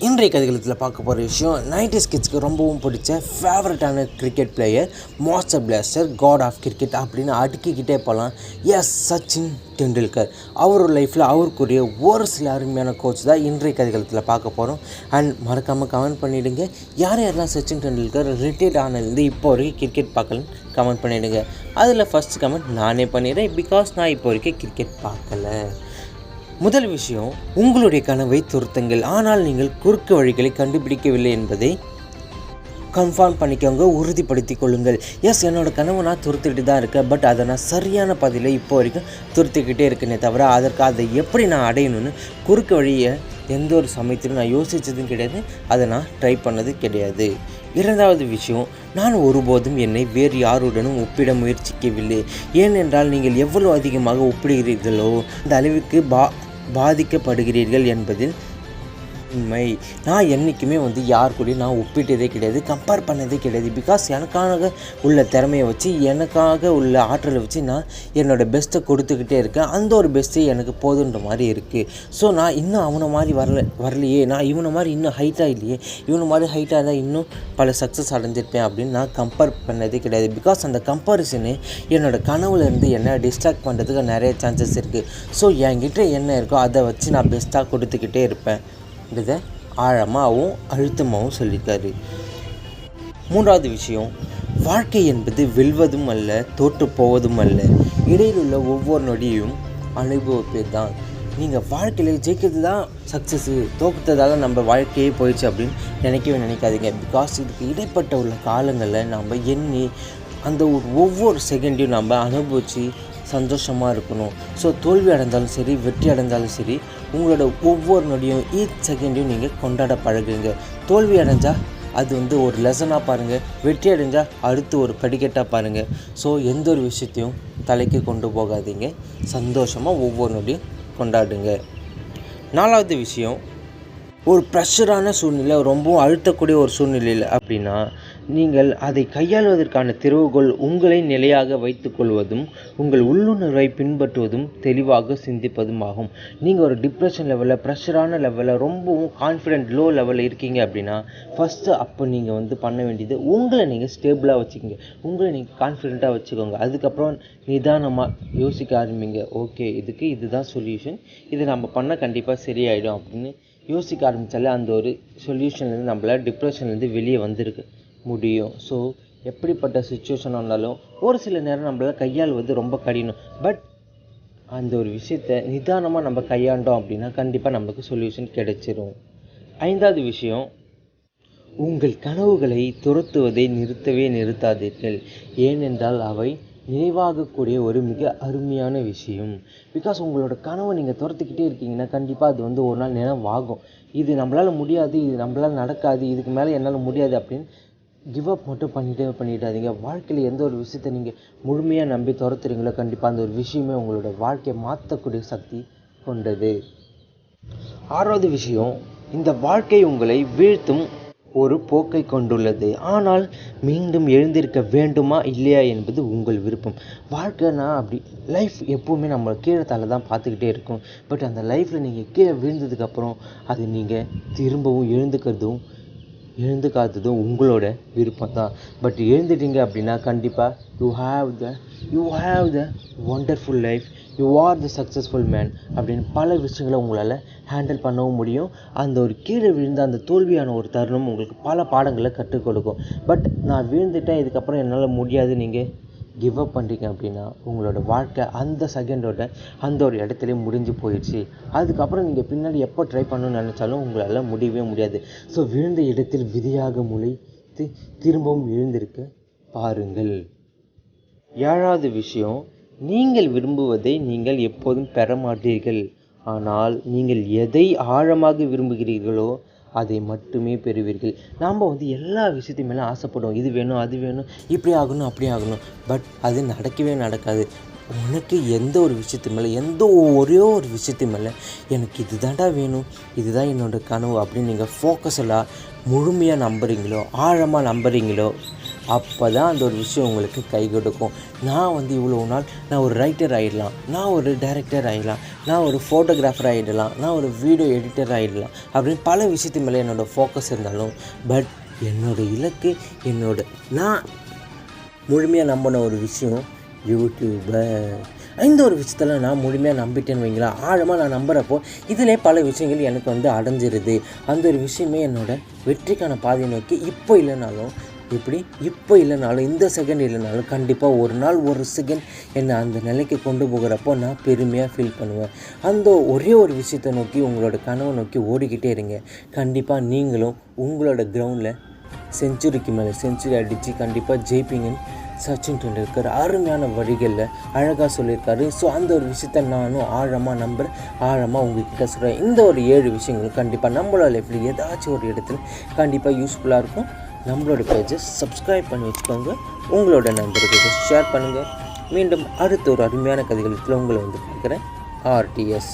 இன்றைய கதைகளத்தில் பார்க்க போகிற விஷயம் நைன்டிஸ் கிட்ஸ்க்கு ரொம்பவும் பிடிச்ச ஃபேவரட்டான cricket player master blaster god of cricket அப்படின்னு அடுக்கிக்கிட்டே போகலாம் எஸ் சச்சின் டெண்டுல்கர் அவரோட லைஃப்பில் அவருக்குரிய ஒரு சில அருமையான கோச் தான் இன்றைய கதைகளத்தில் பார்க்க போகிறோம் அண்ட் மறக்காமல் கமெண்ட் பண்ணிவிடுங்க யார் யாரெல்லாம் சச்சின் டெண்டுல்கர் ரிட்டையர்ட் ஆனதுலேருந்து இப்போ வரைக்கும் கிரிக்கெட் பார்க்கலன்னு கமெண்ட் பண்ணிவிடுங்க அதில் ஃபஸ்ட் கமெண்ட் நானே பண்ணிடுறேன் பிகாஸ் நான் இப்போ வரைக்கும் கிரிக்கெட் பார்க்கல. முதல் விஷயம் உங்களுடைய கனவை துருத்துங்கள். ஆனால் நீங்கள் குறுக்கு வழிகளை கண்டுபிடிக்கவில்லை என்பதை கன்ஃபார்ம் பண்ணிக்கோங்க உறுதிப்படுத்திக் கொள்ளுங்கள். எஸ் என்னோடய கனவை நான் துருத்துக்கிட்டு தான் இருக்கேன். பட் அதை நான் சரியான பதிலை இப்போ வரைக்கும் துருத்துக்கிட்டே இருக்கேனே தவிர அதற்கு அதை எப்படி நான் அடையணும்னு குறுக்கு வழியை எந்த ஒரு சமயத்திலும் நான் யோசித்ததும் கிடையாது. அதை நான் ட்ரை பண்ணது கிடையாது. இரண்டாவது விஷயம் நான் ஒருபோதும் என்னை வேறு யாருடனும் ஒப்பிட முயற்சிக்கவில்லை. ஏனென்றால் நீங்கள் எவ்வளவு அதிகமாக ஒப்பிடுகிறீர்களோ அந்த அளவுக்கு பா பாதிக்கப்படுகிறீர்கள் என்பதில் உண்மை. நான் என்றைக்குமே வந்து யார் கூடயும் நான் ஒப்பிட்டதே கிடையாது கம்பேர் பண்ணதே கிடையாது. பிகாஸ் எனக்காக உள்ள திறமையை வச்சு எனக்காக உள்ள ஆற்றலை வச்சு நான் என்னோடய பெஸ்ட்டை கொடுத்துக்கிட்டே இருக்கேன். அந்த ஒரு பெஸ்ட்டே எனக்கு போதுன்ற மாதிரி இருக்குது ஸோ நான் இன்னும் அவனை மாதிரி வரல வரலையே. நான் இவனை மாதிரி இன்னும் ஹைட்டாக இல்லையே. இவனை மாதிரி ஹைட்டாக இருந்தால் இன்னும் பல சக்ஸஸ் அடைஞ்சிருப்பேன் அப்படின்னு நான் கம்பேர் பண்ணதே கிடையாது. பிகாஸ் அந்த கம்பேரிசனு என்னோடய கனவுலேருந்து என்ன டிஸ்ட்ராக்ட் பண்ணுறதுக்கு நிறைய சான்சஸ் இருக்குது ஸோ என்கிட்ட என்ன இருக்கோ அதை வச்சு நான் பெஸ்ட்டாக கொடுத்துக்கிட்டே இருப்பேன். இதை ஆழமாகவும் அழுத்தமாகவும் சொல்லியிருக்காரு. மூன்றாவது விஷயம் வாழ்க்கை என்பது வெல்வதும் அல்ல தோற்று போவதும் அல்ல. இடையில் உள்ள ஒவ்வொரு நொடியும் அனுபவப்பே தான். நீங்கள் வாழ்க்கையில் ஜெயிக்கிறது தான் சக்ஸஸ்ஸு தோக்கத்ததால் நம்ம வாழ்க்கையே போயிடுச்சு அப்படின்னு நினைக்கவே நினைக்காதீங்க. பிகாஸ் இதுக்கு இடைப்பட்ட உள்ள காலங்களில் நம்ம எண்ணி அந்த ஒரு ஒவ்வொரு செகண்டையும் நம்ம அனுபவித்து சந்தோஷமாக இருக்கணும். ஸோ தோல்வி அடைந்தாலும் சரி வெற்றி அடைந்தாலும் சரி உங்களோட ஒவ்வொரு நொடியும் ஈச் செகண்டையும் நீங்கள் கொண்டாட பழகுங்க. தோல்வி அடைஞ்சால் அது வந்து ஒரு லெசனாக பாருங்கள் வெற்றி அடைஞ்சால் அடுத்து ஒரு படிக்கட்டாக பாருங்கள் ஸோ எந்த ஒரு விஷயத்தையும் தலைக்கு கொண்டு போகாதீங்க. சந்தோஷமாக ஒவ்வொரு நொடியும் கொண்டாடுங்க. நாலாவது விஷயம் ஒரு ப்ரெஷரான சூழ்நிலை ரொம்பவும் அழுத்தக்கூடிய ஒரு சூழ்நிலையில் அப்படின்னா நீங்கள் அதை கையாள்வதற்கான திறவுகோல் உங்களை நிலையாக வைத்துக்கொள்வதும் உங்கள் உள்ளுணர்வை பின்பற்றுவதும் தெளிவாக சிந்திப்பதும் ஆகும் நீங்கள் ஒரு டிப்ரெஷன் லெவலில் ப்ரெஷரான லெவலில் ரொம்பவும் கான்ஃபிடென்ட் லோ லெவலில் இருக்கீங்க அப்படின்னா ஃபஸ்ட்டு அப்போ நீங்கள் வந்து பண்ண வேண்டியது உங்களை நீங்கள் ஸ்டேபிளாக வச்சுக்கோங்க. உங்களை நீங்கள் கான்ஃபிடென்ட்டாக வச்சுக்கோங்க. அதுக்கப்புறம் நிதானமாக யோசிக்க ஆரம்பிங்க. ஓகே இதுக்கு இதுதான் சொல்யூஷன் இதை நம்ம பண்ணால் கண்டிப்பாக சரியாயிடும் அப்படின்னு யோசிக்க ஆரம்பித்தாலே அந்த ஒரு சொல்யூஷன்லேருந்து நம்மளால் டிப்ரெஷன்லேருந்து வெளியே வந்திருக்கு. முடியும். ஸோ எப்படிப்பட்ட சுச்சுவேஷனாக இருந்தாலும் ஒரு சில நேரம் நம்மளால் கையாளுவது ரொம்ப கடினம். பட் அந்த ஒரு விஷயத்தை நிதானமாக நம்ம கையாண்டோம் அப்படின்னா கண்டிப்பாக நமக்கு சொல்யூஷன் கிடைச்சிரும். ஐந்தாவது விஷயம் உங்கள் கனவுகளை துரத்துவதை நிறுத்தவே நிறுத்தாதீர்கள். ஏனென்றால் அவை நினைவாகக்கூடிய ஒரு மிக அருமையான விஷயம். பிகாஸ் உங்களோட கனவை நீங்கள் துரத்துக்கிட்டே இருக்கீங்கன்னா கண்டிப்பாக அது வந்து ஒரு நாள் நினைவாகும். இது நம்மளால் முடியாது இது நம்மளால் நடக்காது இதுக்கு மேலே என்னால் முடியாது அப்படின்னு கிவ் அப் மட்டும் பண்ணிட்டே பண்ணிடாதீங்க. வாழ்க்கையில் எந்த ஒரு விஷயத்தை நீங்கள் முழுமையாக நம்பி துரத்துறீங்களோ கண்டிப்பாக அந்த ஒரு விஷயமே உங்களோட வாழ்க்கையை மாற்றக்கூடிய சக்தி கொண்டது. ஆறாவது விஷயம் இந்த வாழ்க்கை உங்களை வீழ்த்தும் ஒரு போக்கை கொண்டுள்ளது. ஆனால் மீண்டும் எழுந்திருக்க வேண்டுமா இல்லையா என்பது உங்கள் விருப்பம். வாழ்க்கைனா அப்படி லைஃப் எப்போவுமே நம்ம கீழே தலை தான் பார்த்துக்கிட்டே இருக்கும். பட் அந்த லைஃப்பில் நீங்கள் கீழே விழுந்ததுக்கப்புறம் அது நீங்கள் திரும்பவும் எழுந்துக்கிறதும் எழுந்து காத்ததும் உங்களோட விருப்பம் தான் பட் எழுந்துட்டீங்க அப்படின்னா கண்டிப்பாக you have the you have the wonderful life you are the successful man அப்படின்னு பல விஷயங்களை உங்களால் ஹேண்டில் பண்ணவும் முடியும். அந்த ஒரு கீழே விழுந்த அந்த தோல்வியான ஒரு தருணம் உங்களுக்கு பல பாடங்களை கற்றுக் கொடுக்கும். பட் நான் விழுந்துட்டேன் இதுக்கப்புறம் என்னால் முடியாது நீங்கள் கிவ் அப் பண்ணுறீங்க அப்படின்னா உங்களோட வாழ்க்கை அந்த செகண்டோட அந்த ஒரு இடத்துல முடிஞ்சு போயிடுச்சு. அதுக்கப்புறம் நீங்கள் பின்னாடி எப்போ ட்ரை பண்ணணும்னு நினச்சாலும் உங்களால் முடியவே முடியாது. ஸோ விழுந்த இடத்தில் விதியாக முளைத்து திரும்பவும் எழுந்திருக்க பாருங்கள். ஏழாவது விஷயம் நீங்கள் விரும்புவதை நீங்கள் எப்போதும் பெற மாட்டீர்கள். ஆனால் நீங்கள் எதை ஆழமாக விரும்புகிறீர்களோ அதை மட்டுமே பெறுவீர்கள். நாம் வந்து எல்லா விஷயத்தையும் மேலே ஆசைப்படுவோம். இது வேணும் அது வேணும். இப்படி ஆகணும் அப்படி ஆகணும். பட் அது நடக்கவே நடக்காது. உனக்கு எந்த ஒரு விஷயத்து மேலே எந்த ஒரே ஒரு விஷயத்து மேலே எனக்கு இதுதான்டா வேணும் இதுதான் என்னோடய கனவு அப்படின்னு நீங்கள் ஃபோக்கஸ்லாம் முழுமையாக நம்புறீங்களோ ஆழமாக நம்புறீங்களோ அப்போ தான் அந்த ஒரு விஷயம் உங்களுக்கு கை கொடுக்கும். நான் வந்து இவ்வளோ நாள் நான் ஒரு ரைட்டர் ஆகிடலாம் நான் ஒரு டைரக்டர் ஆகிடலாம் நான் ஒரு ஃபோட்டோகிராஃபர் ஆகிடலாம் நான் ஒரு வீடியோ எடிட்டர் ஆகிடலாம் அப்படின்னு பல விஷயத்து மேலே என்னோடய ஃபோக்கஸ் இருந்தாலும் பட் என்னோடய இலக்கு என்னோட நான் முழுமையாக நம்பின ஒரு விஷயம் யூடியூபர் இந்த ஒரு விஷயத்தில் நான் முழுமையாக நம்பிட்டேன்னு வைங்களா? ஆழமாக நான் நம்புகிறப்போ இதிலே பல விஷயங்கள் எனக்கு வந்து அடைஞ்சிருது. அந்த ஒரு விஷயமே என்னோடய வெற்றிக்கான பாதையை நோக்கி இப்போ இல்லைனாலும் இப்படி இப்போ இல்லைனாலும் இந்த செகண்ட் இல்லைனாலும் கண்டிப்பாக ஒரு நாள் ஒரு செகண்ட் என்னை அந்த நிலைக்கு கொண்டு போகிறப்போ நான் பெருமையாக ஃபீல் பண்ணுவேன். அந்த ஒரே ஒரு விஷயத்தை நோக்கி உங்களோட கனவை நோக்கி ஓடிக்கிட்டே இருங்க. கண்டிப்பாக நீங்களும் உங்களோட கிரவுண்டில் செஞ்சுரிக்கு மேலே செஞ்சுரி அடித்து கண்டிப்பாக ஜெயிப்பீங்கன்னு சச்சின் டெண்டுல்கர் அருமையான வழிகளில் அழகாக சொல்லியிருக்காரு. ஸோ அந்த ஒரு விஷயத்த நானும் ஆழமாக நம்புகிறேன் ஆழமாக உங்ககிட்ட சொல்கிறேன் இந்த ஒரு ஏழு விஷயங்களும் கண்டிப்பாக நம்மளோட லைஃப்பில் ஏதாச்சும் ஒரு இடத்துல கண்டிப்பாக யூஸ்ஃபுல்லாக இருக்கும். நம்மளோட பேஜை சப்ஸ்கிரைப் பண்ணி வச்சுக்கோங்க. உங்களோட நண்பர்களுக்கு ஷேர் பண்ணுங்கள் மீண்டும் அடுத்த ஒரு அருமையான கதைகளுக்கு உங்களை வந்து பார்க்குறேன். ஆர்டிஎஸ்